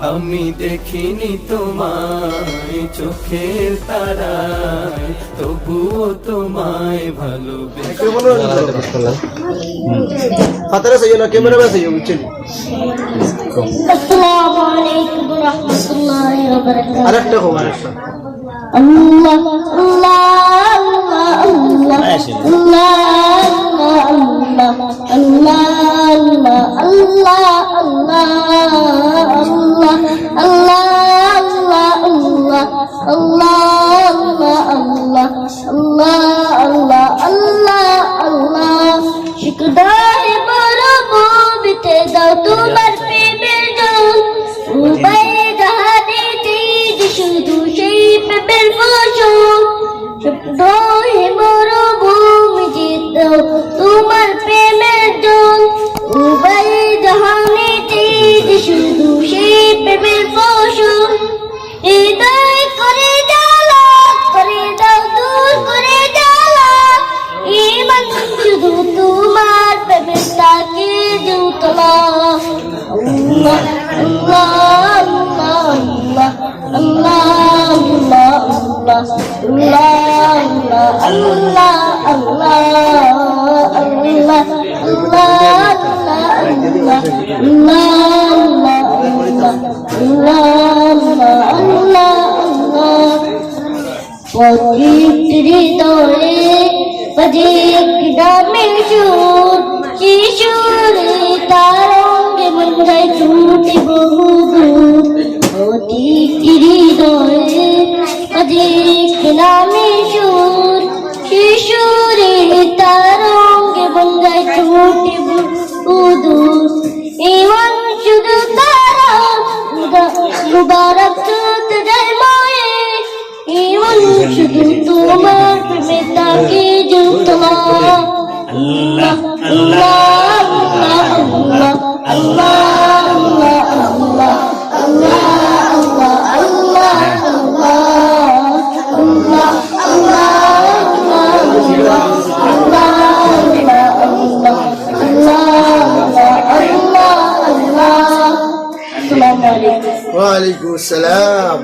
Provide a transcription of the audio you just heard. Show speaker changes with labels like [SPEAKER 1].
[SPEAKER 1] আমি দেখিনি তোমায় চোখের তারায় তবুও তোমায় ভালোবেসে।
[SPEAKER 2] না আরেকটা
[SPEAKER 3] Allah Allah Allah Allah Allah Allah শুকদায় বড় বিতে দাও তোমার প্রেমের জল উপায় জাহানে শুধু সেই প্রেমের ফসল শুকদায় পবিত্রি তোরে পদে কিডা মিল চুর জমতে বহুদূর অতি হৃদয়ে কাজে খেলামে সুর। শিশুরে তারঙ্গে বঙ্গায় ছোটে বহুদূর এমন শুধু তারা মুবারক চোত যায় মায়ে। এমন শুধু তোমার মেতাকে জুতমা Allah, Allah, Allah, Allah,
[SPEAKER 2] Allah. ওয়ালাইকুম আসসালাম।